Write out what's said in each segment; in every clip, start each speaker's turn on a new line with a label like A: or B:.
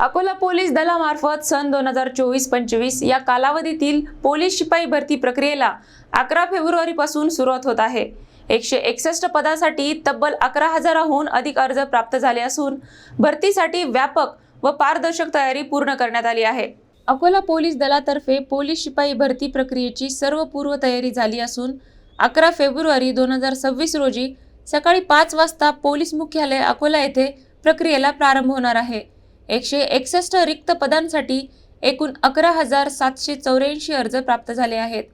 A: Akola police दलामार्फत सन दोन हजार चोवीस पंचवीस या कालावधीतील पोलीस शिपाई भरती प्रक्रियेला अकरा फेब्रुवारीपासून सुरुवात होत आहे. एकशे एकसष्ट पदासाठी तब्बल अकरा हजाराहून अधिक अर्ज प्राप्त झाले असून भरतीसाठी व्यापक व पारदर्शक तयारी पूर्ण करण्यात आली आहे. अकोला पोलीस दलातर्फे पोलीस शिपाई भरती प्रक्रियेची सर्व पूर्व तयारी झाली असून अकरा फेब्रुवारी दोन हजार सव्वीस रोजी सकाळी पाच वाजता पोलीस मुख्यालय अकोला येथे प्रक्रियेला प्रारंभ होणार आहे. एकशे एकसष्ट रिक्त पदांसाठी एकूण अकरा हजार सातशे चौऱ्याऐंशी अर्ज प्राप्त झाले आहेत.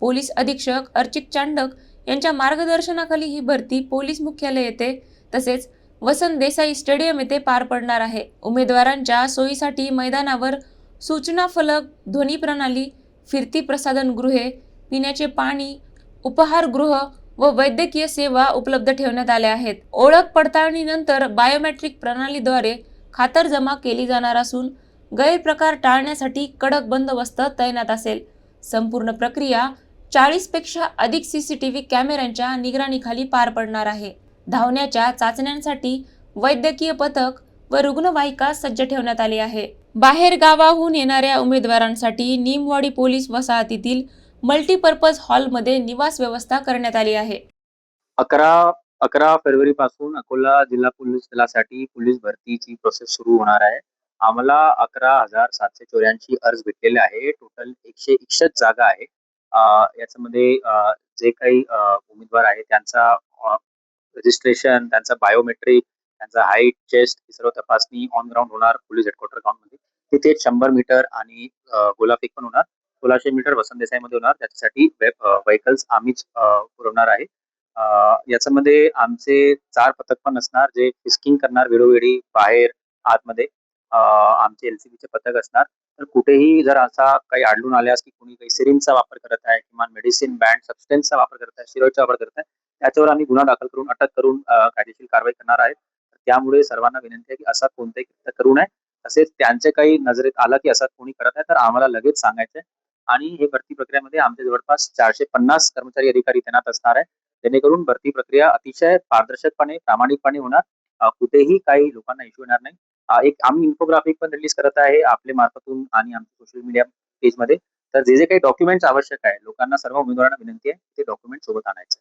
A: पोलीस अधीक्षक अर्चित चांडक यांच्या मार्गदर्शनाखाली ही भरती पोलीस मुख्यालय येथे तसेच वसंत देसाई स्टेडियम येथे पार पडणार आहे. उमेदवारांच्या सोयीसाठी मैदानावर सूचना फलक ध्वनी प्रणाली फिरती प्रसाधन गृहे पिण्याचे पाणी उपहारगृह व वैद्यकीय सेवा उपलब्ध ठेवण्यात आल्या आहेत. ओळख पडताळणीनंतर बायोमॅट्रिक प्रणालीद्वारे खातरजमा केली जाणार असून गैरप्रकार टाळण्यासाठी कडक बंदोबस्त तैनात असेल. संपूर्ण प्रक्रिया चाळीसपेक्षा अधिक सीसीटीव्ही कॅमेऱ्यांच्या निगराणीखाली पार पडणार आहे. धावण्याच्या चाचण्यांसाठी वैद्यकीय पथक व रुग्णवाहिका सज्ज ठेवण्यात आली आहे. बाहेर गावाहून येणाऱ्या उमेदवारांसाठी निमवाडी पोलीस वसाहतीतील मल्टीपर्पज हॉलमध्ये निवास व्यवस्था करण्यात आली आहे.
B: अकरा अकरा फेब्रुवारी पासून अकोला जिल्हा पोलीस दलासाठी पोलीस भरतीची प्रोसेस सुरू होणार आहे. आम्हाला अकरा हजार सातशे चौऱ्याऐंशी अर्ज भेटलेले आहे. टोटल एकशे एकसष्ट जागा आहे. याच्यामध्ये जे काही उमेदवार आहे त्यांचा रजिस्ट्रेशन त्यांचा बायोमेट्रिक त्यांचा हाईट चेस्ट ही सर्व तपासणी ऑन ग्राउंड होणार पोलीस हेडक्वार्टर ग्राउंडमध्ये. तिथे शंभर मीटर आणि गोलाफेक पण होणार. सोळाशे मीटर वसंत देसाईमध्ये होणार. त्याच्यासाठी व्हेकल्स आम्हीच पुरवणार आहे. याच्यामध्ये आमचे चार पथक पण असणार जे फिस्किंग करणार वेळोवेळी बाहेर आतमध्ये. आमचे एलसीबीचे चे पथक असणार. तर कुठेही जर असा काही आढळून आल्यास की कोणी काही सिरिंजचा वापर करत आहे किंवा मेडिसिन बँड सबस्टन्सचा वापर करत आहे स्टिरॉइडचा वापर करत आहे त्याच्यावर आम्ही गुन्हा दाखल करून अटक करून कायदेशीर कारवाई करणार आहे. त्यामुळे सर्वांना विनंती आहे की असा कोणताही कृत्य करू नये. तसेच त्यांचे काही नजरेत आलं की असा कोणी करत आहे तर आम्हाला लगेच सांगायचं आहे आणि हे भरती प्रक्रियेमध्ये आमचे जवळपास चारशे पन्नास कर्मचारी अधिकारी तैनात असणार आहे जेणेकरून भरती प्रक्रिया अतिशय पारदर्शकपणे प्रामाणिकपणे होणार. कुठेही काही लोकांना इश्यू येणार नाही. एक आम्ही इन्फोग्राफिक पण रिलीज करत आहे आपले मार्फतून आणि आमच्या सोशल मीडिया पेजमध्ये तर जे जे काही डॉक्युमेंट्स आवश्यक आहे लोकांना सर्व उमेदवारांना विनंती आहे ते डॉक्युमेंट सोबत आणायचं.